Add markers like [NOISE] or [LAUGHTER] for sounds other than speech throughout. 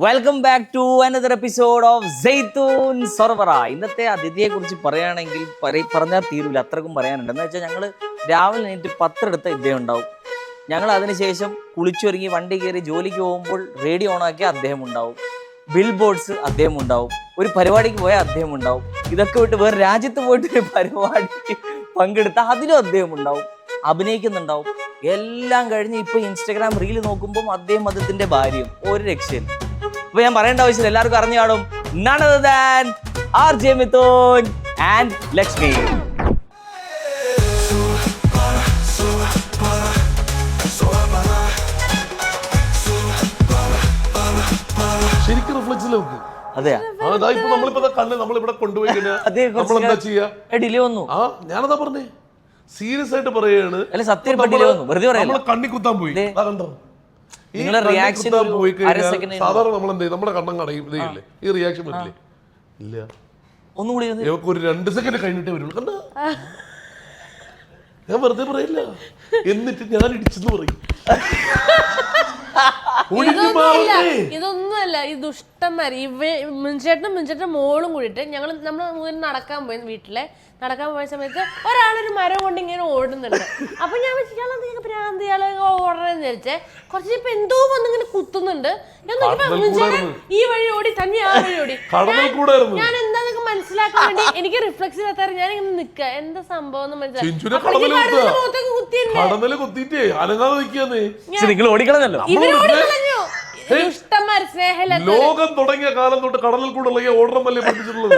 Welcome back to another episode of സെയ്ത്തൂൻ സർവറ ഇന്നത്തെ അതിഥിയെ കുറിച്ച് പറയുകയാണെങ്കിൽ പറ- പറഞ്ഞാൽ തീരൂല. അത്രക്കും പറയാനുണ്ട്. എന്ന് വെച്ചാൽ ഞങ്ങൾ രാവിലെ എണീറ്റ് പത്തെടുത്ത ഇദ്ദേഹം ഉണ്ടാവും. ഞങ്ങൾ അതിനുശേഷം കുളിച്ചൊരുങ്ങി വണ്ടി കയറി ജോലിക്ക് പോകുമ്പോൾ റേഡിയോ ഓണാക്കിയ അദ്ദേഹം ഉണ്ടാവും. ബിൽ ബോർഡ്സ് അദ്ദേഹം ഉണ്ടാവും. ഒരു പരിപാടിക്ക് പോയാൽ അദ്ദേഹം ഉണ്ടാവും. ഇതൊക്കെ വിട്ട് വേറെ രാജ്യത്ത് പോയിട്ട് പരിപാടി പരിപാടിക്ക് പങ്കെടുത്ത അതിലും അദ്ദേഹം ഉണ്ടാവും. അഭിനയിക്കുന്നുണ്ടാവും. എല്ലാം കഴിഞ്ഞ് ഇപ്പോൾ ഇൻസ്റ്റഗ്രാം റീൽ നോക്കുമ്പോൾ അദ്ദേഹം അദ്ദേഹത്തിന്റെ ഭാര്യയും. ഒരു രക്ഷയില്ല. അപ്പൊ ഞാൻ പറയേണ്ട ആവശ്യമില്ല എല്ലാവർക്കും അറിഞ്ഞു കാണും. R J Mithun and Lakshmi ശരിക്കും റിഫ്ലക്സിൽ നോക്ക്. [LAUGHS] ഞാനതാ പറഞ്ഞേ. സീരിയസ് ആയിട്ട് പറയാണ്. കണ്ണി കുത്താൻ പോയി. കണ്ടോ? ഈ റിയാക്ഷൻ പോയി കഴിഞ്ഞാൽ സാധാരണ നമ്മൾ എന്ത് ചെയ്യും? നമ്മുടെ കണ്ണം കടയും ഇതേ ഈ റിയാക്ഷൻ വരില്ലേ? ഇല്ല. ഒന്നും കൂടി ഒന്ന് ഒരു രണ്ട് സെക്കൻഡ് കഴിഞ്ഞിട്ടേ വരുള്ളൂ. കണ്ട? ഞാൻ വെറുതെ പറയില്ല. എന്നിട്ട് ഞാൻ ഇടിച്ചെന്ന് പറയും. ഇതൊന്നുമല്ല ഇതൊന്നുമല്ല ഈ ദുഷ്ടന്മാര്. ഇവ മുൻചേട്ടനും മുൻചേട്ടനും മോളും കൂടിയിട്ട് ഞങ്ങൾ നമ്മൾ മൂന്ന് നടക്കാൻ പോയി വീട്ടിലെ. നടക്കാൻ പോയ സമയത്ത് ഒരാളൊരു മരം കൊണ്ട് ഇങ്ങനെ ഓടുന്നുണ്ട്. അപ്പൊ ഞാൻ വെച്ചിട്ടാണ് ഭ്രാന്തി? ഓടണെന്ന് വിചാരിച്ചേ കുറച്ച് ഇപ്പൊ എന്തോ വന്ന് ഇങ്ങനെ കുത്തുന്നുണ്ട്. ഞാൻ നോക്കിയപ്പോ മുൻചേട്ടൻ ഈ വഴി ഓടി തന്നെ ആ വഴി ഓടി. ഞാൻ മനസ്സിലാക്കാൻ വേണ്ടി എനിക്ക് റിഫ്ലക്സ് ഇല്ലാത്ത ഞാൻ ഇങ്ങനെ നിക്ക. എന്താ സംഭവം എന്ന് മനസ്സിലായി അനങ്ങാതെ നിൽക്കാന്നേ നിങ്ങൾ ഓടിക്കളഞ്ഞല്ലോ. ലോകം തുടങ്ങിയ കാലം തൊട്ട് കടലിൽ കൂടെ ഓടണം വല്ലേ പഠിച്ചിട്ടുള്ളത്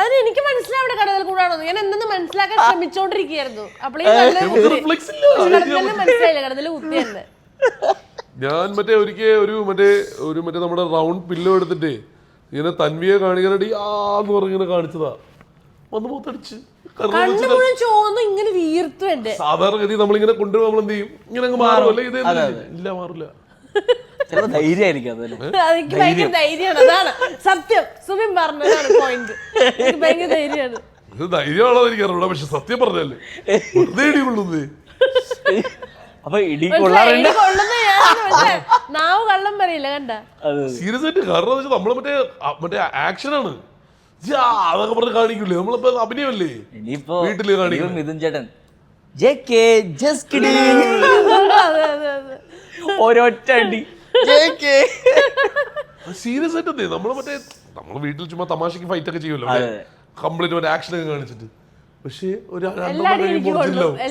അതിന് എനിക്ക് മനസ്സിലാവിടെ കടലിൽ കൂടാണോ ഞാൻ എന്തെന്ന് മനസ്സിലാക്കാൻ ശ്രമിച്ചോണ്ടിരിക്കുന്നു. കടലിൽ മനസ്സിലായില്ല. കടലിൽ കുത്തിയെന്ന്. ഞാൻ മറ്റേ ഒരിക്കൽ ഒരു മറ്റേ ഒരു മറ്റേ നമ്മുടെ റൗണ്ട് പില്ലോ എടുത്തിട്ട് ഇങ്ങനെ തൻവിയെ കാണിക്കാനായിട്ട് ആന്ന് പറഞ്ഞിങ്ങനെ കാണിച്ചതാ. വന്ന് മൂത്തടിച്ച് ചോന്നു ഇങ്ങനെ വീർത്തു എന്റെ സാധാരണഗതി നമ്മളിങ്ങനെ കൊണ്ടുവരും നമ്മൾ എന്ത് ചെയ്യും? ഇങ്ങനെ അങ്ങ് മാറുമല്ലേ ഇത് ഇല്ല മാറില്ല. ധൈര്യമാണ്. പക്ഷെ സത്യം പറഞ്ഞല്ലേ? വെറുതെ ഇടി കൊള്ളുന്നേ അപ്പൊ ഇടി കൊള്ളാറുണ്ട് മനസ്സിലായോ? നാവ് കള്ളം പറയില്ല കണ്ട? സീരിയസ് ആയിട്ട് കാരണം എന്ന് വെച്ചാൽ നമ്മൾ മറ്റേ മറ്റേ ആക്ഷനാണ് അതൊക്കെ പറഞ്ഞ് കാണിക്കൂലേ? നമ്മളിപ്പോ അഭിനയമല്ലേ? ഇനിയിപ്പോ വീട്ടിൽ കാണിക്കും ഇവൻ മിഥുൻ ചേട്ടൻ. ജെ കെ ജസ്റ്റ് കിഡിങ് അതെ അതെ അതെ. ഒരൊറ്റ അടി. J K. സീരിയസ് ആയിട്ട് നമ്മൾ മറ്റേ നമ്മൾ വീട്ടിൽ ചുമ്മാ തമാശക്ക് ഫൈറ്റ് ഒക്കെ ചെയ്യുമല്ലോ അതെ. കംപ്ലീറ്റ് മറ്റേ ആക്ഷൻ ഒക്കെ കാണിച്ചിട്ട്. പക്ഷേ ഒരു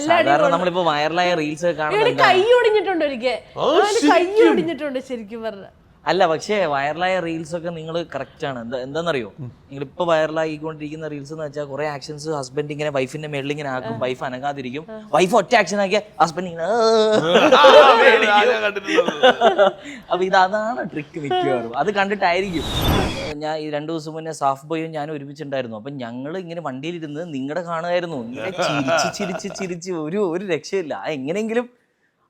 സാധാരണ നമ്മളിപ്പോ വൈറലായ റീൽസ് കൈ ഒടിഞ്ഞിട്ടുണ്ട് ഒരിക്കൽ. കൈ ശരിക്കും. ഒടിഞ്ഞിട്ടുണ്ട് ശരിക്കും പറഞ്ഞ. അല്ല പക്ഷേ വൈറലായ റീൽസ് ഒക്കെ നിങ്ങൾ കറക്റ്റ് ആണ്. എന്താ എന്താണെന്നറിയോ നിങ്ങൾ ഇപ്പൊ വൈറലായിക്കൊണ്ടിരിക്കുന്ന റീൽസ് എന്ന് വെച്ചാൽ കുറെ ആക്ഷൻസ് ഹസ്ബൻഡ് ഇങ്ങനെ വൈഫിന്റെ മേളിൽ ഇങ്ങനെ ആക്കും. വൈഫ് അനങ്ങാതിരിക്കും. വൈഫ് ഒറ്റ ആക്ഷൻ ആക്കിയ ഹസ്ബൻഡ് ഇങ്ങനെ. അപ്പൊ ഇത് അതാണ് ട്രിക്ക് മിക്കവാറും. അത് കണ്ടിട്ടായിരിക്കും. ഞാൻ ഈ രണ്ടു ദിവസം മുന്നേ സാഫ് ബോയും ഞാൻ ഒരുമിച്ചുണ്ടായിരുന്നു. അപ്പൊ ഞങ്ങൾ ഇങ്ങനെ വണ്ടിയിലിരുന്ന് നിങ്ങളുടെ കാണുമായിരുന്നു. ഇങ്ങനെ ചിരിച്ച് ചിരിച്ച് ചിരിച്ച് ഒരു ഒരു രക്ഷയില്ല. എങ്ങനെയെങ്കിലും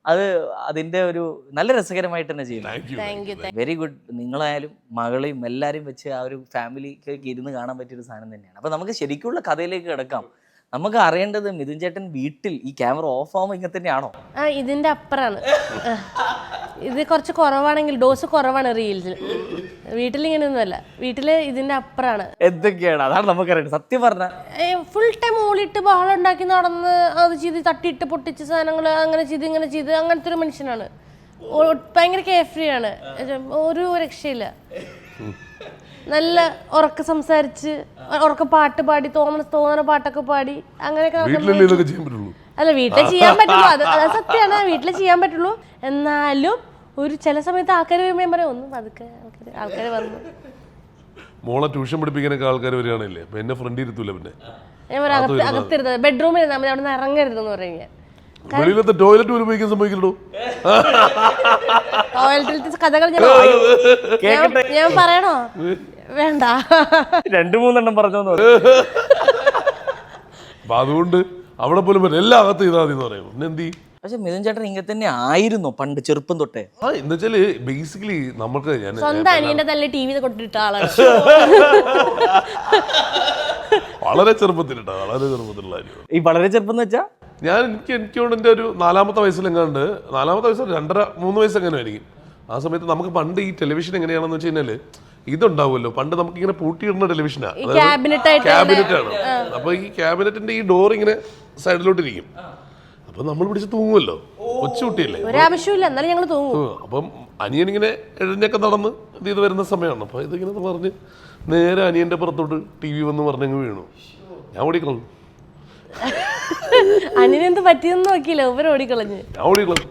അത് അതിന്റെ ഒരു നല്ല രസകരമായിട്ട് തന്നെ ചെയ്യുന്നു. വെരി ഗുഡ് നിങ്ങളായാലും മകളെയും എല്ലാവരും വെച്ച് ആ ഒരു ഫാമിലിക്ക് ഇരുന്ന് കാണാൻ പറ്റിയ ഒരു സാധനം തന്നെയാണ്. അപ്പൊ നമുക്ക് ശരിക്കുള്ള കഥയിലേക്ക് കിടക്കാം. നമുക്ക് അറിയേണ്ടത് മിഥുൻ ചേട്ടൻ വീട്ടിൽ ഈ ക്യാമറ ഓഫ് ആവുമ്പോൾ ഇങ്ങനെ തന്നെയാണോ? ആ ഇതിന്റെ അപ്പുറാണ്. [LAUGHS] ഇത് കുറച്ച് കുറവാണെങ്കിൽ ഡോസ് കുറവാണ് റീൽസിൽ. വീട്ടിൽ ഇങ്ങനെയൊന്നുമല്ല വീട്ടിൽ ഇതിന്റെ അപ്പുറാണ്. എന്തൊക്കെയാണ്? അതാണ് സത്യം പറഞ്ഞ ഫുൾ ടൈം ഓളിട്ട് ബഹളം ഉണ്ടാക്കി നടന്ന് അത് ചെയ്ത് തട്ടിയിട്ട് പൊട്ടിച്ച് സാധനങ്ങൾ അങ്ങനെ ചെയ്ത് ഇങ്ങനെ ചെയ്ത് അങ്ങനത്തെ ഒരു മനുഷ്യനാണ്. ഓ- ഭയങ്കര കെയർ ഫ്രീ ആണ് ഒരു രക്ഷയില്ല. നല്ല ഉറക്ക സംസാരിച്ച് ഉറക്ക പാട്ട് പാടി തോന്നണ തോന്നണ പാട്ടൊക്കെ പാടി അങ്ങനെയൊക്കെ നടക്കുന്ന വീട്ടിലല്ലേ ഇതൊക്കെ ചെയ്യാൻ പറ്റുള്ളൂ? അല്ല വീട്ടിൽ ചെയ്യാൻ പറ്റുള്ളൂ. അത് അത് സത്യമാണ്. വീട്ടിൽ ചെയ്യാൻ പറ്റുള്ളൂ. എന്നാലും ഒരു ചില സമയത്ത് ആൾക്കാർ വരുമ്പോൾ ഞാൻ പറയാം ഒന്നും പതുക്കെ ആൾക്കാർ ആൾക്കാർ വന്നു. മോളെ ട്യൂഷൻ പഠിപ്പിക്കാനൊക്കെ ആൾക്കാർ വരികയാണല്ലേ? പിന്നെ എന്നെ ഫ്രണ്ട് ഇരുത്തൂല പിന്നെ. ഞാൻ പറയാം അകത്ത് അകത്തിരുന്നത് ബെഡ്റൂമിൽ ഇരുന്നാൽ മതി. അവിടെ നിന്ന് ഇറങ്ങരുതെന്ന് പറയും ഞാൻ. വെളിയിലത്തെ ടോയ്ലറ്റ് പോലും ഉപയോഗിക്കാൻ സംഭവിക്കുന്നുണ്ടോ ടോയ്ലറ്റിലത്തെ കഥകൾ ഞാൻ ഞാൻ- ഞാൻ പറയണോ? വേണ്ട. [LAUGHS] രണ്ടു മൂന്നെണ്ണം പറഞ്ഞു അപ്പൊ അതുകൊണ്ട് അവിടെ പോലും പറ്റില്ല എല്ലാ അകത്ത് ചെയ്താൽ മതി എന്ന് പറയും പിന്നെ എന്ത് ചെയ്യും? പക്ഷെ മിഥുൻ ചേട്ടൻ ഇങ്ങനെ തന്നെ ആയിരുന്നു പണ്ട് ചെറുപ്പം തൊട്ടേ. ആ എന്ന് വെച്ചാൽ ബേസിക്കലി നമുക്ക് ഞാൻ സ്വന്തം അനിയന്റെ തല്ലെ ടി വി കൊണ്ടിട്ട ആളാണ്. വളരെ ചെറുപ്പത്തിലിട്ടാ വളരെ ചെറുപ്പത്തിലുള്ള കാര്യം ഈ വളരെ ചെറുപ്പം എന്ന് വെച്ചാ? ഞാൻ എനിക്ക് എനിക്ക് എന്റെ എന്റെ ഒരു നാലാമത്തെ വയസ്സിലെങ്ങാണ്ട് നാലാമത്തെ വയസ്സിൽ രണ്ടര മൂന്ന് വയസ്സ് എങ്ങനെ ആയിരിക്കും. ആ സമയത്ത് നമുക്ക് പണ്ട് ഈ ടെലിവിഷൻ എങ്ങനെയാണെന്ന് വെച്ച് കഴിഞ്ഞാൽ ഇതുണ്ടാവുമല്ലോ. പണ്ട് നമുക്ക് ഇങ്ങനെ പൂട്ടിയിടുന്ന ടെലിവിഷനാണ് ക്യാബിനറ്റ് ആയിട്ട് ക്യാബിനറ്റ് ആണ്. അപ്പൊ ഈ ക്യാബിനറ്റിന്റെ ഈ ഡോർ ഇങ്ങനെ സൈഡിലോട്ട് ഇരിക്കും അപ്പൊ നമ്മൾ പിടിച്ച് തൂങ്ങുമല്ലോ. കൊച്ചുകുട്ടിയല്ലേ ഒരാവശ്യമില്ല എന്നാലും ഞങ്ങൾ തൂങ്ങും. അപ്പം അനിയൻ ഇങ്ങനെ എഴുന്നൊക്കെ നടന്ന് ഇത് ചെയ്ത് വരുന്ന സമയമാണ്. അപ്പൊ ഇതിങ്ങനെ പറഞ്ഞ് നേരെ അനിയന്റെ പുറത്തോട്ട് ടി വി വന്ന് പറഞ്ഞങ്ങ് വീണു. ഞാൻ ഓടിക്കളഞ്ഞു. [LAUGHS] അനിനെന്ത് പറ്റിയെന്ന് നോക്കിയില്ല. ഇവർ ഓടിക്കളഞ്ഞ്. ഞാൻ ഓടിക്കളഞ്ഞു.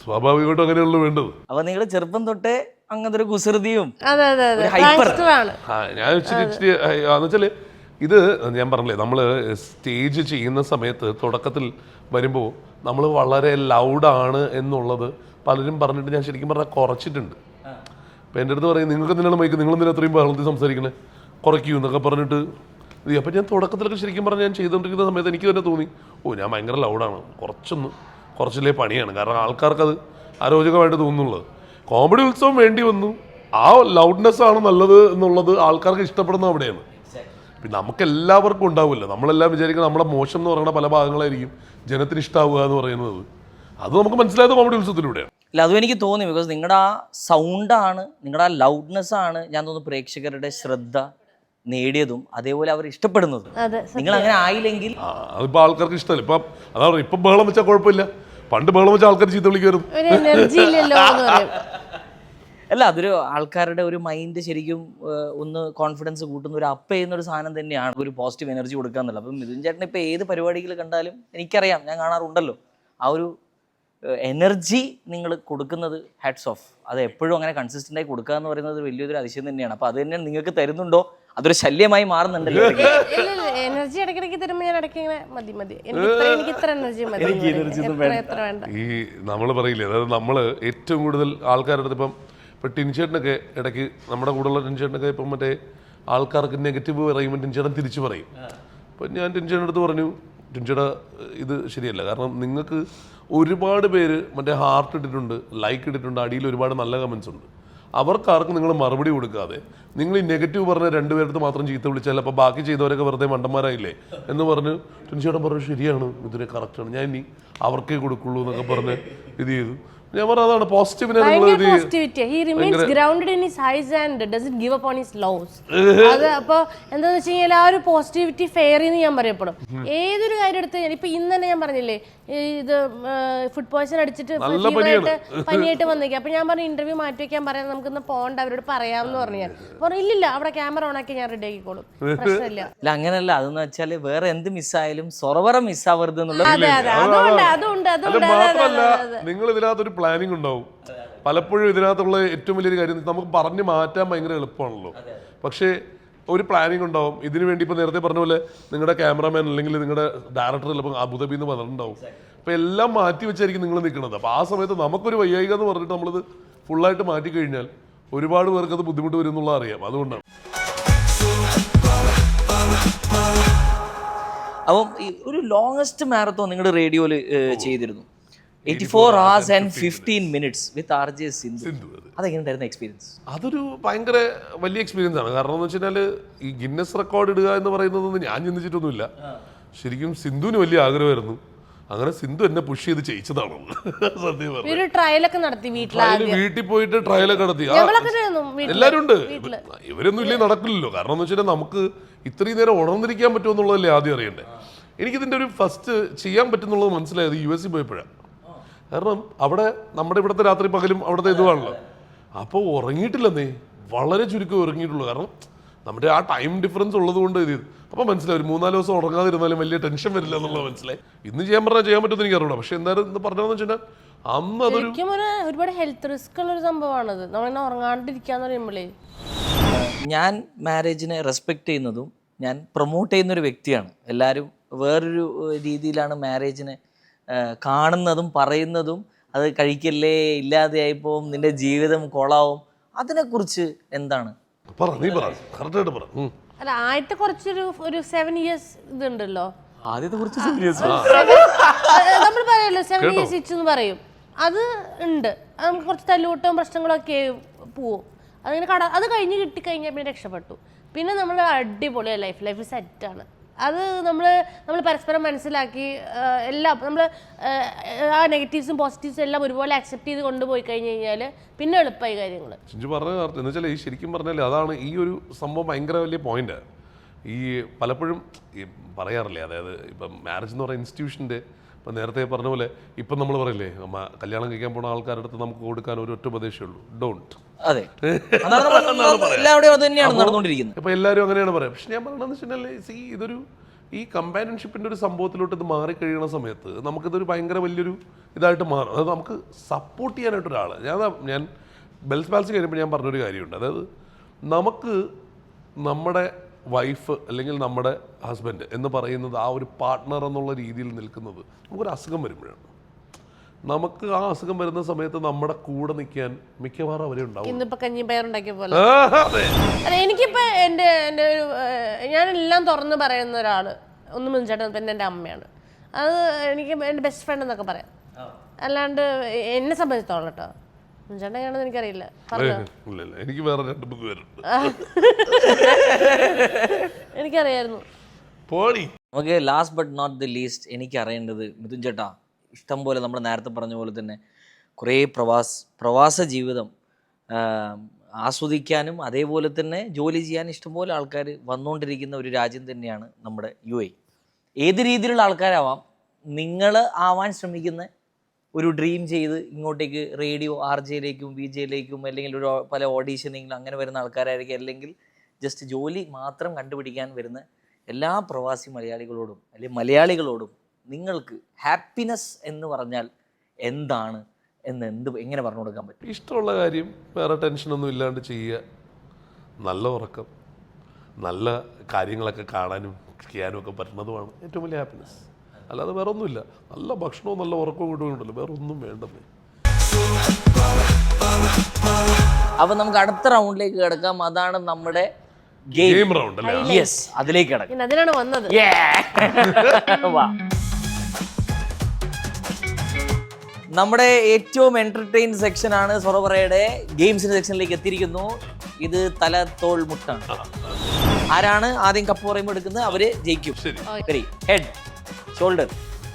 സ്വാഭാവികമായിട്ടും അങ്ങനെയുള്ളൂ വേണ്ടത്. അപ്പൊ നിങ്ങൾ ചെറുപ്പം തൊട്ടേ അങ്ങനത്തെ ഒരു കുസൃതിയും അതെ അതെ അതെ. ഒരു hyper. ആണ്. ഞാൻ ഇച്ചിരി വെച്ചാൽ ഇത് ഞാൻ പറഞ്ഞില്ലേ നമ്മൾ സ്റ്റേജ് ചെയ്യുന്ന സമയത്ത് തുടക്കത്തിൽ വരുമ്പോൾ നമ്മൾ വളരെ ലൗഡാണ് എന്നുള്ളത് പലരും പറഞ്ഞിട്ട് ഞാൻ ശരിക്കും പറഞ്ഞാൽ കുറച്ചിട്ടുണ്ട്. അപ്പം എന്റെ അടുത്ത് പറയും നിങ്ങൾക്ക് എന്തിനാണ് മൈക്ക് നിങ്ങൾ എന്തിനാ അത്രയും ബഹളത്തിൽ സംസാരിക്കണേ? കുറയ്ക്കൂ എന്നൊക്കെ പറഞ്ഞിട്ട്. അപ്പൊ ഞാൻ തുടക്കത്തിലൊക്കെ ശരിക്കും പറഞ്ഞാൽ ഞാൻ ചെയ്തുകൊണ്ടിരിക്കുന്ന സമയത്ത് എനിക്ക് തന്നെ തോന്നി ഓ ഞാൻ ഭയങ്കര ലൗഡാണ് കുറച്ചൊന്ന് കുറച്ചില്ലേ പണിയാണ്. കാരണം ആൾക്കാർക്ക് അത് അരോചകമായിട്ട് തോന്നുന്നുള്ളത് കോമഡി ഉത്സവം വേണ്ടി വന്നു. ആ ലൗഡ്നെസ് ആണ് നല്ലത് എന്നുള്ളത് ആൾക്കാർക്ക് ഇഷ്ടപ്പെടുന്ന അവിടെയാണ്. പിന്നെ നമുക്ക് എല്ലാവർക്കും ഉണ്ടാവില്ല നമ്മളെല്ലാം വിചാരിക്കുന്നത് നമ്മുടെ മോശം എന്ന് പറയുന്ന പല ഭാഗങ്ങളായിരിക്കും ജനത്തിന് ഇഷ്ടാവുക എന്ന് പറയുന്നത്. അത് നമുക്ക് മനസ്സിലായത് കോമഡി ഉത്സവത്തിലൂടെയാണ്. അല്ല അതും എനിക്ക് തോന്നി. ബിക്കോസ് നിങ്ങളുടെ ആ സൗണ്ടാണ് നിങ്ങളുടെ ആ ലൗഡ്നെസ് ആണ് ഞാൻ തോന്നുന്നു പ്രേക്ഷകരുടെ ശ്രദ്ധ നേടിയതും അതേപോലെ അവർ ഇഷ്ടപ്പെടുന്നതും. നിങ്ങൾ അങ്ങനെ ആയില്ലെങ്കിൽ അതിപ്പോൾ അതിപ്പോ ആൾക്കാർക്ക് ഇഷ്ടമല്ല. ഇപ്പം അതാ പറയുക ഇപ്പം ബഹളം വെച്ചാൽ കുഴപ്പമില്ല. പണ്ട് ബഹളം വെച്ച ആൾക്കാർ ചീത്ത വിളിക്കുമായിരുന്നു. ഒരു എനർജി ഇല്ലല്ലോ എന്ന് പറയും. അല്ല അതൊരു ആൾക്കാരുടെ ഒരു മൈൻഡ് ശരിക്കും ഒന്ന് കോൺഫിഡൻസ് കൂട്ടുന്ന ഒരു അപ്പ് ചെയ്യുന്ന ഒരു സാധനം തന്നെയാണ്. ഒരു പോസിറ്റീവ് എനർജി കൊടുക്കുക എന്നുള്ളത് അപ്പം മിഥുൻ ചേട്ടൻ ഇപ്പം ഏത് പരിപാടിയിൽ കണ്ടാലും എനിക്കറിയാം ഞാൻ കാണാറുണ്ടല്ലോ. ആ ഒരു എനർജി നിങ്ങൾ കൊടുക്കുന്നത് ഹാറ്റ്സ് ഓഫ് അത് എപ്പോഴും അങ്ങനെ കൺസിസ്റ്റന്റ് ആയി കൊടുക്കുക എന്ന് പറയുന്നത് വലിയൊരു അതിശയം തന്നെയാണ്. അപ്പോൾ അത് തന്നെ നിങ്ങൾക്ക് തരുന്നുണ്ടോ? അതൊരു ശല്യമായി മാറുന്നുണ്ടല്ലോ എനർജി ഇടയ്ക്കിടയ്ക്ക് തരുമ്പോൾ ഞാൻ ഇടയ്ക്ക് ഇങ്ങനെ മതി മതി. എനിക്ക് ഇത്ര എനിക്ക് ഇത്ര എനർജി മതി. എനിക്ക് എനർജി വേണ്ട. ഈ നമ്മൾ പറയില്ലേ അതായത് നമ്മൾ ഏറ്റവും കൂടുതൽ ആൾക്കാരുടെ അടുത്ത് ഇപ്പം ഇപ്പം ടിൻഷേട്ടിനൊക്കെ ഇടയ്ക്ക് നമ്മുടെ കൂടെയുള്ള ടിൻഷേട്ടിനൊക്കെ ഇപ്പം മറ്റേ ആൾക്കാർക്ക് നെഗറ്റീവ് പറയുമ്പോൾ ടിൻഷേട്ടൻ തിരിച്ചു പറയും. അപ്പം ഞാൻ ടിൻചേട്ടന്റെ അടുത്ത് പറഞ്ഞു ടിൻഷേട്ട ഇത് ശരിയല്ല. കാരണം നിങ്ങൾക്ക് ഒരുപാട് പേര് മറ്റേ ഹാർട്ട് ഇട്ടിട്ടുണ്ട് ലൈക്ക് ഇട്ടിട്ടുണ്ട് അടിയിൽ ഒരുപാട് നല്ല കമൻസ് ഉണ്ട്. അവർക്കാർക്കും നിങ്ങൾ മറുപടി കൊടുക്കാതെ നിങ്ങൾ ഈ നെഗറ്റീവ് പറഞ്ഞ രണ്ടുപേരടുത്ത് മാത്രം ചീത്ത വിളിച്ചാൽ അപ്പോൾ ബാക്കി ചെയ്തവരൊക്കെ വെറുതെ മണ്ടന്മാരായില്ലേ? എന്ന് പറഞ്ഞ് ടിൻചേട്ടൻ പറഞ്ഞു ശരിയാണ് ഇതിന് കറക്റ്റാണ് ഞാൻ ഇനി അവർക്കേ കൊടുക്കുള്ളൂ എന്നൊക്കെ പറഞ്ഞ് ഇത് ചെയ്തു. ഞാൻ പറഞ്ഞ അതാണ് പോസിറ്റീവിനെ നിങ്ങൾ [LAUGHS] അത് അപ്പോൾ എന്താന്ന് വെച്ച് കഴിഞ്ഞാൽ ആ ഒരു പോസിറ്റിവിറ്റി ഫെയർ എന്ന് ഞാൻ പറയപ്പെടും. ഏതൊരു കാര്യം എടുത്ത് ഇപ്പൊ ഇന്ന് തന്നെ ഞാൻ പറഞ്ഞില്ലേ ഇത് ഫുഡ് പോയ്സൺ അടിച്ചിട്ട് ഫീവറായിട്ട് പനിയായിട്ട് വന്നേക്കാം. അപ്പൊ ഞാൻ പറഞ്ഞു ഇന്റർവ്യൂ മാറ്റി വെക്കാൻ പറയാൻ നമുക്ക് ഇന്ന് പോകണ്ട അവരോട് പറയാമെന്ന് പറഞ്ഞു ഞാൻ. പറഞ്ഞു ഇല്ലില്ല. അവിടെ ക്യാമറ ഓൺ ആക്കി ഞാൻ റെഡി ആക്കിക്കോളും. പ്രശ്നമില്ല. [LAUGHS] അല്ല അങ്ങനല്ല അതെന്ന് വെച്ചാൽ വേറെ എന്ത് മിസ്സായാലും സൊറവറ മിസ്സാവരുത് ആവരുത് അതെ അതെ. അതുകൊണ്ട് നിങ്ങൾ ഇതിനകത്തൊരു പ്ലാനിങ് ഉണ്ടാവും. പലപ്പോഴും ഇതിനകത്തുള്ള ഏറ്റവും വലിയൊരു കാര്യം നമുക്ക് പറഞ്ഞു മാറ്റാൻ ഭയങ്കര എളുപ്പമാണല്ലോ. പക്ഷേ ഒരു പ്ലാനിങ് ഉണ്ടാവും. ഇതിനു വേണ്ടി ഇപ്പൊ നേരത്തെ പറഞ്ഞ പോലെ നിങ്ങളുടെ ക്യാമറാമാൻ അല്ലെങ്കിൽ നിങ്ങളുടെ ഡയറക്ടർ ചിലപ്പോൾ അബുദാബിന്ന് എന്ന് പറഞ്ഞിട്ടുണ്ടാവും അപ്പൊ എല്ലാം മാറ്റി വെച്ചായിരിക്കും നിങ്ങൾ നിൽക്കുന്നത് അപ്പൊ ആ സമയത്ത് നമുക്കൊരു വയ്യായിക എന്ന് പറഞ്ഞിട്ട് നമ്മളിത് ഫുള്ളായിട്ട് മാറ്റി കഴിഞ്ഞാൽ ഒരുപാട് പേർക്ക് അത് ബുദ്ധിമുട്ട് വരും എന്നുള്ളത് അറിയാം. അതുകൊണ്ടാണ്. അപ്പം ഒരു ലോങ്സ്റ്റ് മാരത്തോൺ നിങ്ങളുടെ റേഡിയോയിൽ ചെയ്തിരുന്നു. Eighty four hours and fifteen minutes with RJ J Sindhu സിന്ധു അത്. അതെങ്ങനെയായിരുന്നു എക്സ്പീരിയൻസ് അതൊരു ഭയങ്കര വലിയ എക്സ്പീരിയൻസ് ആണ്. കാരണം എന്ന് വെച്ചാൽ ഈ ഗിന്നസ് റെക്കോർഡ് ഇടുക എന്ന് പറയുന്നതൊന്നും ഞാൻ ചിന്തിച്ചിട്ടൊന്നുമില്ല. ശരിക്കും സിന്ധുവിന് വലിയ ആഗ്രഹമായിരുന്നു. അങ്ങനെ സിന്ധു എന്നെ പുഷ് ചെയ്ത് ചെയ്യിച്ചതാണ് [LAUGHS] സത്യം പറഞ്ഞു ഒരു ട്രയലൊക്കെ നടത്തി വീട്ടിൽ പോയിട്ട് ട്രയലൊക്കെ നടത്തി. എല്ലാരും ഉണ്ട്. ഇവരൊന്നും ഇല്ലേ നടക്കില്ലല്ലോ. കാരണം എന്ന് വെച്ചാൽ നമുക്ക് ഇത്രയും നേരം ഉണർന്നിരിക്കാൻ പറ്റുമെന്നുള്ളതല്ലേ ആദ്യം അറിയണ്ടേ. എനിക്കിതിന്റെ ഒരു ഫസ്റ്റ് ചെയ്യാൻ പറ്റുന്നുള്ളത് മനസ്സിലായത് യു എസ് സി പോയപ്പോഴാണ് കാരണം അവിടെ നമ്മുടെ ഇവിടുത്തെ രാത്രി പകലും അവിടുത്തെ ഇതുവാണല്ലോ. അപ്പോൾ ഉറങ്ങിയിട്ടില്ലെന്നേ വളരെ ചുരുക്കം ഉറങ്ങിയിട്ടുള്ളൂ. കാരണം നമ്മുടെ ആ ടൈം ഡിഫറൻസ് ഉള്ളത് കൊണ്ട് ഇത് അപ്പോൾ മനസ്സിലായി ഒരു മൂന്നാൽ ദിവസം ഉറങ്ങാതിരുന്നാലും വലിയ ടെൻഷൻ വരില്ല എന്നുള്ളത് മനസ്സിലായി. ഇന്ന് ചെയ്യാൻ പറഞ്ഞാൽ ചെയ്യാൻ പറ്റുമെന്ന് എനിക്ക് അറിയണം പക്ഷേ എന്തായാലും ഇന്ന് പറഞ്ഞതെന്ന് വെച്ചാൽ അന്ന് അതൊരു ഒരു ഒരുപാട് ഹെൽത്ത് റിസ്ക് ഉള്ള ഒരു സംഭവമാണത്. നമ്മളിങ്ങനെ ഉറങ്ങാണ്ടിരിക്കാന്ന് പറയുമ്പോഴേ ഞാൻ മാരേജിനെ റെസ്പെക്ട് ചെയ്യുന്നതും ഞാൻ പ്രൊമോട്ട് ചെയ്യുന്ന ഒരു വ്യക്തിയാണ്. എല്ലാവരും വേറൊരു രീതിയിലാണ് മാരേജിനെ കാണുന്നതും പറയുന്നതും അത് കഴിക്കല്ലേ ഇല്ലാതെയായിപ്പോവും നിന്റെ ജീവിതം കൊളാവും. അതിനെക്കുറിച്ച് എന്താണ്? പറ നീ പറ കറക്റ്റായിട്ട് പറ. ഉം. അല്ല ആദ്യത്തെ കുറച്ചൊരു ഒരു സെവൻ ഇയേഴ്സ് ഇതുണ്ടല്ലോ. ആദ്യത്തെ കുറച്ച് സീരിയസ് നമ്മൾ പറയല്ലോ സെവൻ ഇയേഴ്സ് ഇച്ച് എന്ന് പറയും. അത് ഉണ്ട്. അത് നമുക്ക് കുറച്ച് തല്ലുകൂട്ടവും പ്രശ്നങ്ങളൊക്കെ പോവും. അതിങ്ങനെ കട അത് കഴിഞ്ഞ് കിട്ടിക്കഴിഞ്ഞാൽ പിന്നെ രക്ഷപ്പെട്ടു. പിന്നെ നമ്മൾ അടിപൊളിയാണ് ലൈഫ് ലൈഫ് സെറ്റാണ് അത് നമ്മൾ നമ്മൾ പരസ്പരം മനസ്സിലാക്കി എല്ലാം നമ്മൾ ആ നെഗറ്റീവ്സും പോസിറ്റീവ്സും എല്ലാം ഒരുപോലെ അക്സെപ്റ്റ് ചെയ്ത് കൊണ്ടുപോയി കഴിഞ്ഞ് കഴിഞ്ഞാൽ പിന്നെ എളുപ്പമായി കാര്യങ്ങൾ ചിഞ്ചു പറഞ്ഞ എന്ന് വെച്ചാൽ ഈ ശരിക്കും പറഞ്ഞാൽ അതാണ് ഈ ഒരു സംഭവം ഭയങ്കര വലിയ പോയിന്റ് ഈ പലപ്പോഴും പറയാറില്ലേ അതായത് ഇപ്പം മാരേജ് എന്ന് പറയുന്ന ഇൻസ്റ്റിറ്റ്യൂഷന്റെ ഇപ്പം നേരത്തെ പറഞ്ഞ പോലെ ഇപ്പം നമ്മൾ പറയില്ലേ നമ്മ കല്യാണം കഴിക്കാൻ പോണ ആൾക്കാരുടെ അടുത്ത് നമുക്ക് കൊടുക്കാൻ ഒരു ഒറ്റ ഉപദേശമേ ഉള്ളൂ. ഡോണ്ട് അതെ. [LAUGHS] അതാണ് നമ്മൾ എല്ലാവരുടെയും അത് തന്നെയാണ് നടന്നുകൊണ്ടിരിക്കുന്നത്. ഇപ്പൊ എല്ലാവരും അങ്ങനെയാണ് പറയാം. പക്ഷെ ഞാൻ പറയണെന്ന് വെച്ചിട്ടുണ്ടെങ്കിൽ സി ഇതൊരു ഈ കമ്പാനിയൻഷിപ്പിന്റെ ഒരു സംഭവത്തിലോട്ട് ഇത് മാറിക്കഴിയുന്ന സമയത്ത് നമുക്കിതൊരു ഭയങ്കര വലിയൊരു ഇതായിട്ട് മാറും. അതായത് നമുക്ക് സപ്പോർട്ട് ചെയ്യാനായിട്ട് ഒരാൾ ഞാൻ ഞാൻ ബെൽസ് ബാൽസ് കഴിയുമ്പോൾ ഞാൻ പറഞ്ഞൊരു കാര്യമുണ്ട്. അതായത് നമുക്ക് നമ്മുടെ വൈഫ് അല്ലെങ്കിൽ നമ്മുടെ ഹസ്ബൻഡ് എന്ന് പറയുന്നത് ആ ഒരു പാർട്ട്ണർ എന്നുള്ള രീതിയിൽ നിൽക്കുന്നത് നമുക്കൊരു അസുഖം വരുമ്പോഴാണ്. നമുക്ക് ആ അസുഖം വരുന്ന സമയത്ത് നമ്മുടെ കൂടെ നിൽക്കാൻ മിക്കവാറും അവരെ ഉണ്ടാവും ഇന്നിപ്പോ പോലെ. അതെ. അല്ല എനിക്കിപ്പോ എന്റെ എന്റെ ഒരു ഞാനെല്ലാം തുറന്ന് പറയുന്ന ഒരാൾ ഒന്ന് മുൻചേട്ടൻ പിന്നെ എന്റെ അമ്മയാണ്. അത് എനിക്ക് എന്റെ ബെസ്റ്റ് ഫ്രണ്ട് എന്നൊക്കെ പറയാം. അല്ലാണ്ട് എന്നെ സംബന്ധിച്ചോളം കേട്ടോ. മുൻചേട്ടൻ എനിക്കറിയില്ല. പറഞ്ഞോ. എനിക്ക് വേറെ രണ്ട് മൂന്ന് പേരുണ്ട്. എനിക്കറിയായിരുന്നു. പോളി നമുക്ക് last but not the least എനിക്ക് അറിയേണ്ടത് മിഥുൻ ചേട്ടാ ഇഷ്ടം പോലെ നമ്മൾ നേരത്തെ പറഞ്ഞ പോലെ തന്നെ കുറേ പ്രവാസ് പ്രവാസ ജീവിതം ആ, ആസ്വദിക്കാനും അതേപോലെ തന്നെ ജോലി ചെയ്യാനും ഇഷ്ടംപോലെ ആൾക്കാർ വന്നുകൊണ്ടിരിക്കുന്ന ഒരു രാജ്യം തന്നെയാണ് നമ്മുടെ യു എ. ഏത് രീതിയിലുള്ള ആൾക്കാരാവാം നിങ്ങൾ ആവാൻ ശ്രമിക്കുന്ന ഒരു ഡ്രീം ചെയ്ത് ഇങ്ങോട്ടേക്ക് റേഡിയോ ആർ ജെയിലേക്കും ബി ജെയിലേക്കും അല്ലെങ്കിൽ ഒരു പല ഓഡീഷനിങ്ങിലും അങ്ങനെ വരുന്ന ആൾക്കാരായിരിക്കും. അല്ലെങ്കിൽ ജസ്റ്റ് ജോലി മാത്രം കണ്ടുപിടിക്കാൻ വരുന്ന എല്ലാ പ്രവാസി മലയാളികളോടും അല്ലെങ്കിൽ മലയാളികളോടും നിങ്ങൾക്ക് ഹാപ്പിനെസ് എന്ന് പറഞ്ഞാൽ എന്താണ് എന്ന് എന്ത് എങ്ങനെ പറഞ്ഞു കൊടുക്കാൻ പറ്റും? ഇഷ്ടമുള്ള കാര്യം വേറെ ടെൻഷനൊന്നും ഇല്ലാണ്ട് ചെയ്യുക. നല്ല ഉറക്കം നല്ല കാര്യങ്ങളൊക്കെ കാണാനും ചെയ്യാനും ഒക്കെ പറ്റുന്നതുമാണ് ഏറ്റവും വലിയ ഹാപ്പിനെസ് അല്ലാതെ വേറെ ഒന്നുമില്ല നല്ല ഭക്ഷണവും നല്ല ഉറക്കവും കിട്ടുന്നുണ്ടല്ലോ വേറെ ഒന്നും വേണ്ടേ അപ്പൊ നമുക്ക് അടുത്ത റൗണ്ടിലേക്ക് കിടക്കാം. അതാണ് നമ്മുടെ ഗെയിം. ഗെയിം റൗണ്ട് അല്ലേ? യെസ് അതിലേക്ക് കിടക്കാം. അതിനാണ് വന്നത്. [LAUGHS] വാ. നമ്മുടെ ഏറ്റവും എന്റർടൈൻ സെക്ഷൻ ആണ് സൊറവറയുടെ ഗെയിംസിന്റെ സെക്ഷനിലേക്ക് എത്തിയിരിക്കുന്നു. ഇത് തല തോൾ മുട്ടാണ്. ആരാണ് ആദ്യം കപ്പ് പറയുമ്പോൾ എടുക്കുന്നത്? അവർ ജയിക്കും. ശരി. ശരി head shoulder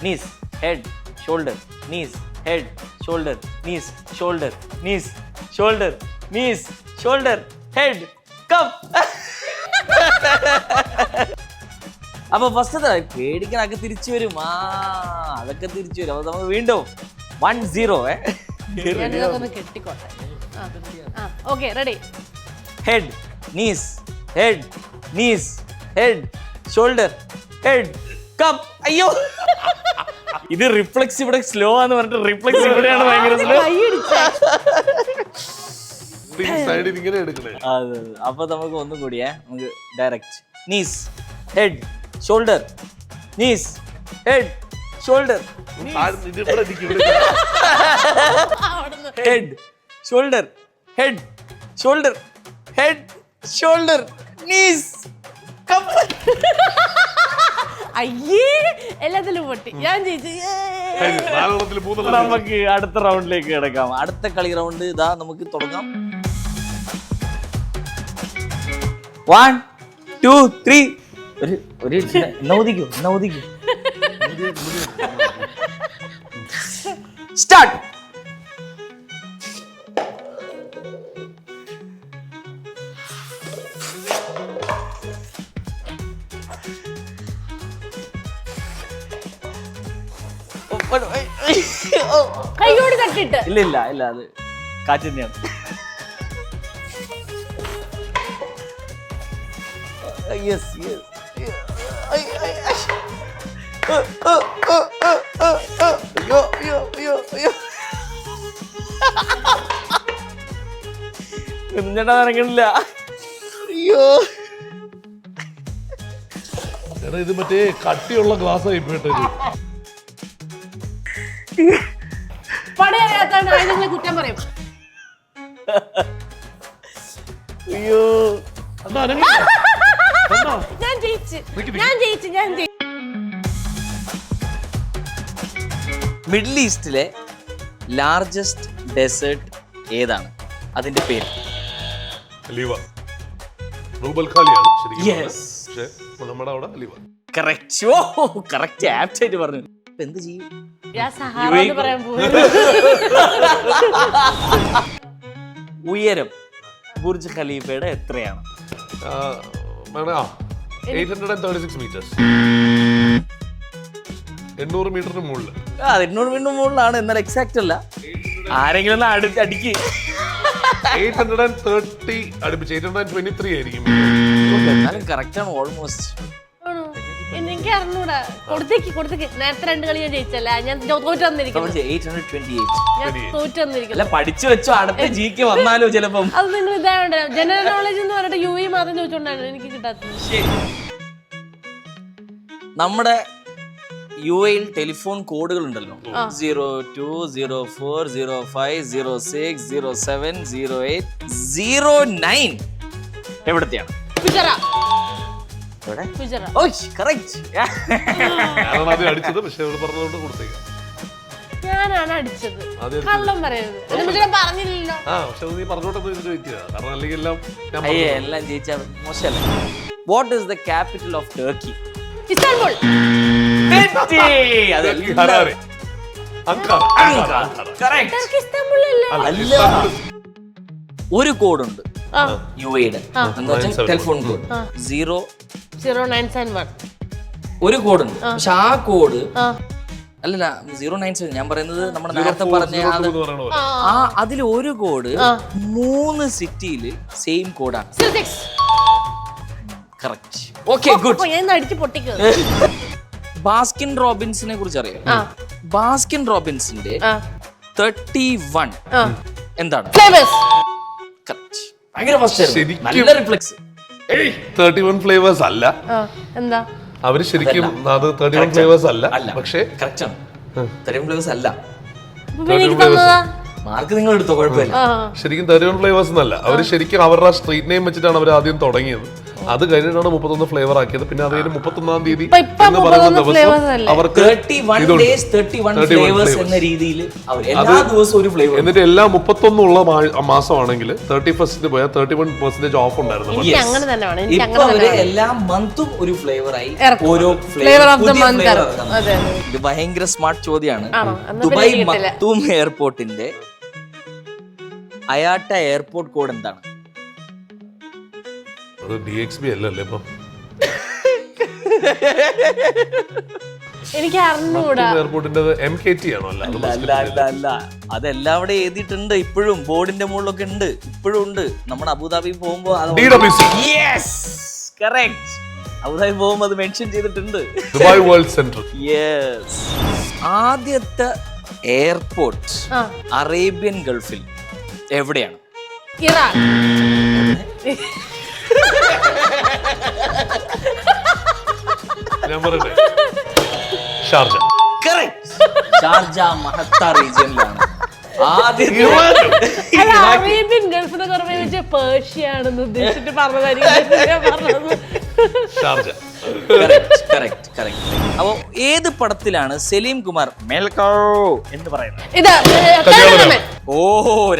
knees head shoulder knees head shoulder knees shoulder knees shoulder knees shoulder head cup അപ്പൊ ഫസ്റ്റ് പേടിക്കണൊക്കെ തിരിച്ചു വരും. ആ അതൊക്കെ തിരിച്ചു വരും. അപ്പൊ നമുക്ക് വീണ്ടും വൺ സീറോ കെട്ടിക്കോട്ടെ. ആ okay ready head knees head knees head shoulder head cup അയ്യോ. ഇത് റിഫ്ലക്സ് ഇവിടെ സ്ലോ ആന്ന് പറഞ്ഞിട്ട് റിഫ്ലക്സ് ഇവിടെയാണ് ഭയങ്കര സ്ലോ. സൈഡിൽ ഇങ്ങനെ എടുക്കണേ. അതെ അതെ. അപ്പൊ നമുക്ക് ഒന്നും കൂടിയേ നമുക്ക് direct knees head shoulder knees head shoulder. Head shoulder head shoulder head shoulder knees cup അയ്യേ എല്ലാത്തിലും പൊട്ടി. ഞാൻ ജയിച്ചു. നമുക്ക് അടുത്ത റൗണ്ടിലേക്ക് കിടക്കാം. അടുത്ത കളി റൗണ്ട് ഇതാ നമുക്ക് തുടങ്ങാം. വൺ ടു ത്രീ ഒരു ഒരു നൗദിക്കോ നൗദിക്കോ സ്റ്റാർട്ട് കൈയോട് തട്ടിട്ട് ഇല്ല ഇല്ല ഇല്ല അത് കാറ്റ് തന്നെയാണ്. യെസ് യെസ് അയ്യോ അയ്യോ അയ്യോ അയ്യോ. അയ്യോ. ഇത് മറ്റേ കട്ടിയുള്ള ഗ്ലാസ് ആയി [LAUGHS] കുറ്റം പറയും. അയ്യോ. ഞാൻ ജയിച്ചു. ഞാൻ ജയിച്ചു ഞാൻ ജയിച്ചു. മിഡിൽ ഈസ്റ്റിലെ ലാർജസ്റ്റ് ഡെസേർട്ട് ഏതാണ്? അതിന്റെ പേര്. അലീവ. റൂബൽ ഖാലിയാണ് ശരിക്കും Yes. പറഞ്ഞാൽ. പക്ഷേ നമ്മുടെ അവിടെ അലീവ. കറക്റ്റ് ഓ കറക്റ്റ് ആപ്റ്റ് ആയിട്ട് പറഞ്ഞു ഇപ്പൊ എന്ത് ചെയ്യും? ഞാൻ സഹാറ എന്ന് പറയാൻ ഉയരം ബുർജ് ഖലീഫയുടെ എത്രയാണ്? എണ്ണൂറ് മീറ്ററിന് മുകളിൽ. ആ മുകളിലാണ് എന്നാൽ എക്സാക്ട് അല്ല. ആരെങ്കിലും അടിക്ക്. എയ്റ്റ് ഹൺഡ്രഡ് ആൻഡ് തേർട്ടി അടുപ്പിച്ച് എയ്റ്റ് ഹൺഡ്രഡ് ട്വന്റി ത്രീ ആയിരിക്കും. എന്നാലും കറക്റ്റ് ആണ് ഓൾമോസ്റ്റ്? എനിക്ക് അറിഞ്ഞൂടാ. കൊടുത്തേക്ക് കൊടുത്തേക്ക്. നേരത്തെ രണ്ട് കളി ഞാൻ ജയിച്ചല്ലേ? ഞാൻ തോറ്റ് വന്നിരിക്കുന്നു. ഞാൻ തോറ്റു അല്ല പഠിച്ചു വെച്ചോ അടുത്ത ജിക്ക് വന്നാലോ ചിലപ്പം. അത് നിങ്ങൾ ഇതായോണ്ട് ജനറൽ നോളജ് എന്ന് പറഞ്ഞിട്ട് യു ഇ മാത്രം ചോദിച്ചോണ്ടാണ് എനിക്ക് കിട്ടാത്തത്. നമ്മുടെ യു എയിൽ ടെലിഫോൺ കോഡുകൾ ഉണ്ടല്ലോ zero two zero four zero five zero six zero seven zero eight zero nine എവിടത്തെയാണ്? ഗുജറാ എവിടെ ഗുജറാ ഓ കറക്റ്റ് ഞാനാണ് ആദ്യം അടിച്ചത് പക്ഷെ അവൾ പറഞ്ഞതുകൊണ്ട് കൊടുത്തേക്കാം. ഞാനാണ് അടിച്ചത്. ആദ്യം കള്ളം പറയരുത്. എന്നിട്ട് ഞാൻ പറഞ്ഞില്ലല്ലോ. ആ പക്ഷെ അത് നീ വെയിറ്റ് കാരണം അല്ലെങ്കിൽ എല്ലാം ഞാൻ അയ്യേ പറഞ്ഞു. എല്ലാം ജയിച്ച മോശമല്ലേ? What is the capital of Turkey Istanbul. Delhi, Harare Ankara Ankara, Ankara. Turkey Istanbul അല്ലേ അല്ല, അല്ല. ഇസ്താംബുൾ. ഒരു കോഡുണ്ട് ആ. യു എയുടെ telephone code zero zero nine seven one ഒരു കോഡുണ്ട് പക്ഷെ ആ കോഡ് അല്ലല്ല സീറോ നയൻ സെവൻ ഞാൻ പറയുന്നത് നമ്മുടെ നേരത്തെ പറഞ്ഞ. ആ അതിൽ ഒരു കോഡ് മൂന്ന് സിറ്റിയിൽ സെയിം കോഡാണ് കറക്റ്റ് ഓക്കെ ഗുഡ് ബാസ്കിൻ റോബിൻസിനെ കുറിച്ച് അറിയാം? ബാസ്കിൻ റോബിൻസിന്റെ തേർട്ടി വൺ എന്താണ്. ഭയങ്കര ഫസ്റ്റ്. നല്ല റിഫ്ലെക്സ് 31 ഫ്ലേവേഴ്സ് അല്ല. ആ എന്താ? അവർ ശരിക്കും അത് തേർട്ടി വൺ ഫ്ലേവേഴ്സ് അല്ല. അല്ല. പക്ഷേ കറക്റ്റ് ആണ്. ഫ്ലേവേഴ്സ് അല്ല. മാർക്ക് നിങ്ങൾ എടുത്തോ കുഴപ്പമില്ല. ശരിക്കും തേർട്ടി വൺ ഫ്ലേവേഴ്സ് എന്നല്ല. അവർ ശരിക്കും അവരുടെ സ്ട്രീറ്റ് നെയിം വെച്ചിട്ടാണ് അവർ ആദ്യം തുടങ്ങിയത്. അത് കഴിഞ്ഞിട്ടാണ് മുപ്പത്തൊന്ന് ഫ്ലേവർ ആക്കിയത് പിന്നെ അത് കഴിഞ്ഞ് മുപ്പത്തൊന്നാം തീയതി ഇപ്പൊ- ഇപ്പൊ എന്ന് പറയുന്ന ദിവസം അവർക്ക് തേർട്ടി വൺ ഇതുണ്ട്. ഡേയ്സ് തേർട്ടി വൺ 31 ഫ്ലേവേഴ്സ് എന്ന രീതിയിൽ അവർ എല്ലാ ദിവസവും ഒരു ഫ്ലേവർ എന്നിട്ട് എല്ലാ മുപ്പത്തൊന്നുള്ള മാസമാണെങ്കിൽ തേർട്ടി ഫസ്റ്റ് പോയാൽ തേർട്ടി വൺ പെർസെന്റേജ് ഓഫ് ഉണ്ടായിരുന്നു എനിക്ക് അങ്ങനെ തന്നെ വേണം എനിക്ക് ഇപ്പൊ അങ്ങനെ അവർ എല്ലാ മന്തും ഒരു ഫ്ലേവർ ആയി ഇറക്കും. ഓരോ Flavour of the പുതിയ month ഇറക്കും. അതെ, അതെ. ഇത് ഭയങ്കര സ്മാർട്ട് ചോദ്യമാണ് ആണോ? എന്നാ ദുബായ് കിട്ടില്ല. മക്തൂം എയർപോർട്ടിന്റെ അയാട്ട എയർപോർട്ട് കോഡ് എന്താണ് അത് ഡി എക്സ് ബി അല്ലല്ലേ ഇപ്പൊ? എനിക്ക് അറിഞ്ഞൂടാ. എയർപോർട്ടിന്റെ എം കെ ടി ആണോ? അല്ല അല്ല അല്ല അല്ല അതെല്ലാവിടെ എഴുതിയിട്ടുണ്ട്. ഇപ്പോഴും ബോർഡിന്റെ മുകളിലൊക്കെ ഉണ്ട്. ഇപ്പോഴും ഉണ്ട്. നമ്മൾ അബുദാബി പോകുമ്പോ അബുദാബി പോകുമ്പോ അത് മെൻഷൻ ചെയ്തിട്ടുണ്ട്. ദുബായ് വേൾഡ് സെന്റർ യെസ് ആദ്യത്തെ എയർപോർട്ട് അറേബ്യൻ ഗൾഫിൽ എവിടെയാണ്? ഇറാൻ. ഞാൻ പറയട്ടെ? ഷാർജ. ഷാർജ മഹത്ത റീജിയനിലാണ്. അല്ല അറേബ്യൻ ഗൾഫ് വെച്ച് പേർഷ്യ ആണെന്ന് ഉദ്ദേശിച്ചിട്ട് പറഞ്ഞതായിരിക്കും. ഞാൻ പറഞ്ഞത്. ഷാർജ. അപ്പോ ഏത് പടത്തിലാണ് സലീം കുമാർ മേൽക്കോ എന്ന് പറയുന്നത്? ഇത് കല്യാണരാമൻ. ഓ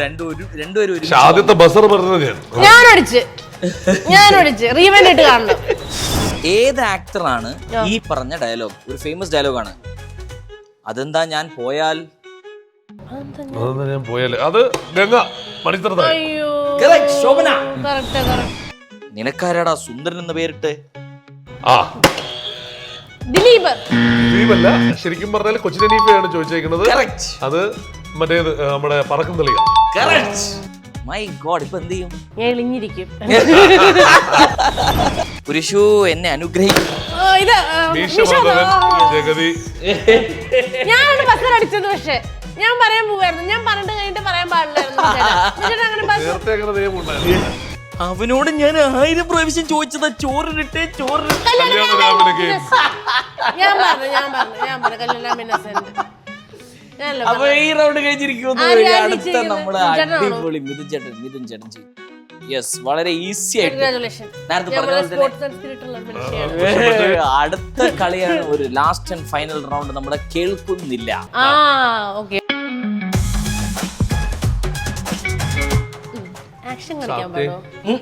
രണ്ടു ഒരു രണ്ടുപേരും ഒരു പക്ഷെ ആദ്യത്തെ ബസർ പറഞ്ഞത് ഞാൻ. ഞാൻ അടിച്ച് ഞാൻ റീവൻ ഇട്ട് കാണണം. ഏത് ആക്ടറാണ് ഈ പറഞ്ഞ ഡയലോഗ് ഒരു ഫേമസ് ഡയലോഗാണ് അതെന്താ ഞാൻ പോയാൽ? അതൊന്നും ഞാൻ പോയാൽ? അത് ഗംഗ മണിത്തറ അയ്യോ. Correct, ശോഭന. കറക്റ്റ് കറക്റ്റ് നിനക്കാരാടാ സുന്ദരൻ എന്ന് പേരിട്ട്? ആ. ദിലീപ്. ദ്വീപല്ല ശരിക്കും പറഞ്ഞാൽ കൊച്ചിൻ അനീഫയാണ് ചോദിച്ചേക്കുന്നത്. അത് മറ്റേത് നമ്മുടെ പറക്കും തെളിയ മൈ ഗോഡ് ഇപ്പൊ എന്ത് ചെയ്യും? ഞാൻ എളിഞ്ഞിരിക്കും പുരുഷു എന്നെ അനുഗ്രഹിക്കും. ആ, ഇത് ആ, മീശമാധവൻ ജഗതി. ഞാനാണ് ബസ്സിൽ അടിച്ചത് പക്ഷെ ഞാൻ പറയാൻ പോവായിരുന്നു. ഞാൻ പറഞ്ഞിട്ട് കഴിഞ്ഞിട്ട് പറയാൻ പാടില്ലായിരുന്നു ചേട്ടാ. അങ്ങനെ ബസ് നേരത്തെ അങ്ങനെ നിയമം ഉണ്ടായിരുന്നു. അവനോട് ഞാൻ ആയിരം പ്രാവശ്യം ചോദിച്ചതാ ചോറിനിട്ടേ ചോറിനിട്ട്. ഞാൻ പറഞ്ഞു ഞാൻ പറഞ്ഞു ഞാൻ പറഞ്ഞു കല്യാണം അപ്പൊ ഈ റൗണ്ട് കഴിഞ്ഞിരിക്കുന്നു അടുത്ത? നമ്മൾ? അടിപൊളി മിഥുൻ ചേട്ടൻ മിഥുൻ ചേട്ടൻ ചെയ്യും. യെസ് വളരെ ഈസി ആയിട്ട്. നേരത്തെ പറഞ്ഞ പോലെ അടുത്ത കളിയാണ് ഒരു ലാസ്റ്റ് ആൻഡ് ഫൈനൽ റൗണ്ട് നമ്മളെ കേൾക്കുന്നില്ല. ആ ഓക്കെ ആക്ഷൻ കളിക്കാൻ സാത്തേ. പാടോ ഉം.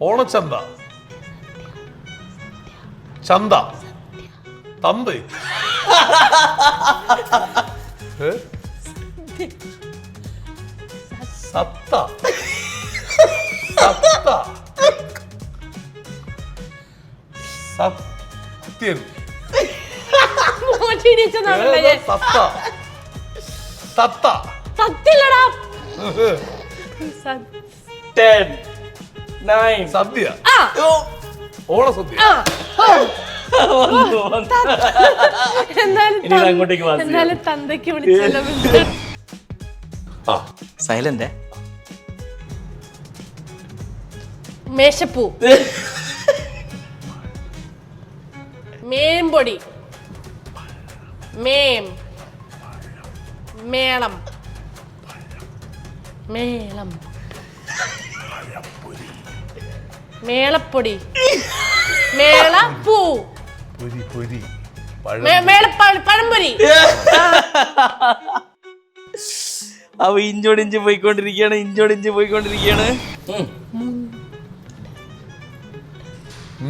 ഓണച്ചന്ത. ചന്ത. തമ്പ്? സത്ത. സത്ത. ഞാൻ. സത്ത? സത്ത. സത്യല്ലടാ സദ്യ. ആ, ഓണസദ്യ ആ. എന്നാലും തന്തയ്ക്ക് വിളിച്ചല്ലോ സൈലന്റ്. മേശപ്പൂ. മേമ്പൊടി. മേം. മേളം. മേളം. മേളപ്പൊടി. മേളപ്പൂ. പൊരി പൊരി. പഴംപൊരി. [LAUGHS] അവ ഇഞ്ചോടിഞ്ച് പോയിക്കൊണ്ടിരിക്കുകയാണ് ഇഞ്ചോടിഞ്ച് പോയിക്കൊണ്ടിരിക്കുകയാണ്.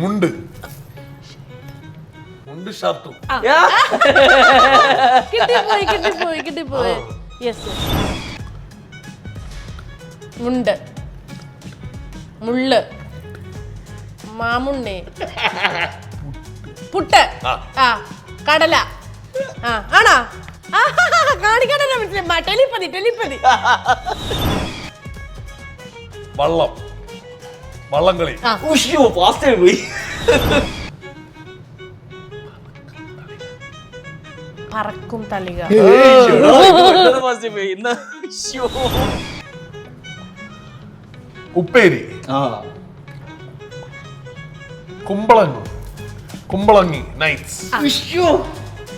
മുണ്ട്. മുണ്ട് ഷർട്ടും. കിട്ടിപ്പോയി കിട്ടിപ്പോയി കിട്ടിപ്പോയി. യെസ് മുണ്ട്. മുള്ള്. മാമുണ്ണി. [LAUGHS] പുട്ട്. ആ. കടല. ആ ആണോ? കാണിക്കാൻ മനസ്സിലായി. Telepathy telepathy. വള്ളം. വള്ളംകളി. കളി ഉഷ്യോ ഫാസ്റ്റ് ആയി പോയി. പറക്കും തളിക. ഉപ്പേരി. ആ. കുമ്പളങ്ങി. കുമ്പളങ്ങി നൈറ്റ്സ്.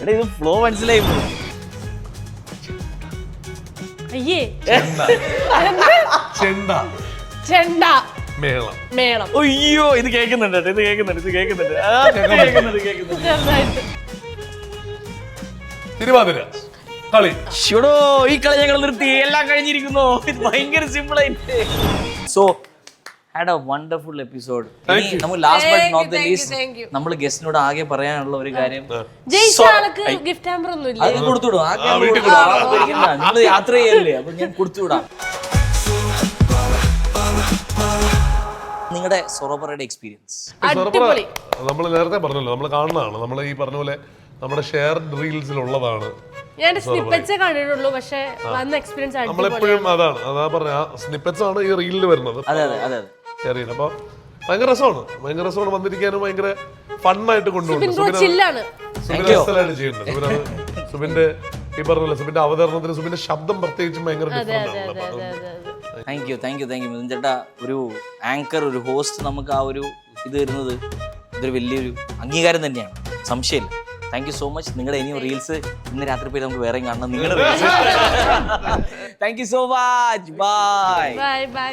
എടാ ഇത് ഫ്ലോ മനസ്സിലായി പോയി. അയ്യേ. ചെണ്ട. ചെണ്ട. ചെണ്ട. മേളം. മേളം. അയ്യോ ഇത് കേൾക്കുന്നുണ്ട് കേട്ടോ, ഇത് കേൾക്കുന്നുണ്ട് ഇത് കേൾക്കുന്നുണ്ട്. ആ, കേൾക്കുന്നുണ്ട്. കേൾക്കുന്നുണ്ട് ചെറുതായിട്ട്. തിരുവാതിര. കളി. ഷുഡോ ഈ കളി ഞങ്ങൾ നിർത്തി. എല്ലാം കഴിഞ്ഞിരിക്കുന്നു. ഇത് ഭയങ്കര സിമ്പിൾ ആയിട്ട്. So had a wonderful episode നമ്മൾ last but Thank not you, the least നമ്മൾ ഗസ്റ്റിനോട് ആകെ പറയാനുള്ള ഒരു കാര്യം. ഗിഫ്റ്റ് ഹാമ്പർ ഒന്നും ഇല്ല. അത് കൊടുത്തുവിടും. ആ ആ, വീട്ടിൽ കൊടുക്കാം. നിങ്ങൾ യാത്ര ചെയ്യല്ലേ അപ്പൊ ഞാൻ കൊടുത്തുവിടാം. നിങ്ങളുടെ സൊറോബറയുടെ എക്സ്പീരിയൻസ് നമ്മൾ നേരത്തെ പറഞ്ഞല്ലോ നമ്മൾ കാണുന്നതാണ്. നമ്മൾ ഈ പറഞ്ഞ പോലെ നമ്മുടെ ഷെയർ റീൽസിലുള്ളതാണ് ഞാൻ സ്നിപ്പറ്റ്സ് കണ്ടിട്ടുള്ളൂ പക്ഷെ വന്ന എക്സ്പീരിയൻസ് നമ്മൾ നമ്മളെപ്പോഴും അതാണ്. അതാ പറഞ്ഞ സ്നിപ്പറ്റ്സ് ആണ് ഈ റീലിൽ വരുന്നത്. അതെ അതെ അതെ. ഷെയർ ചെയ്യുന്നത് അപ്പൊ ഭയങ്കര രസമാണ്. ഭയങ്കര രസമാണ് വന്നിരിക്കാനും ഭയങ്കര ഫണ്ണായിട്ട് കൊണ്ടുപോകുന്നു. ബ്രോ ചില്ലാണ്. സുബിൻ അസലാണ് ചെയ്യുന്നത് സുബിൻ അത് സുബിന്റെ ഈ പറഞ്ഞല്ലോ സുബിന്റെ അവതരണത്തിന് സുബിന്റെ ശബ്ദം പ്രത്യേകിച്ചും ഭയങ്കര thank you thank you thank you Mithun ചേട്ടാ ഒരു ആങ്കർ ഒരു ഹോസ്റ്റ് നമുക്ക് ആ ഒരു ഇത് തരുന്നത് ഇതൊരു വലിയൊരു അംഗീകാരം തന്നെയാണ്. സംശയമില്ല. താങ്ക് യു സോ മച്ച് നിങ്ങളുടെ ഇനിയും റീൽസ് ഇന്ന് രാത്രി പോയി നമുക്ക് വേറെയും കാണണം. നിങ്ങളുടെ reels thank you so much bye bye bye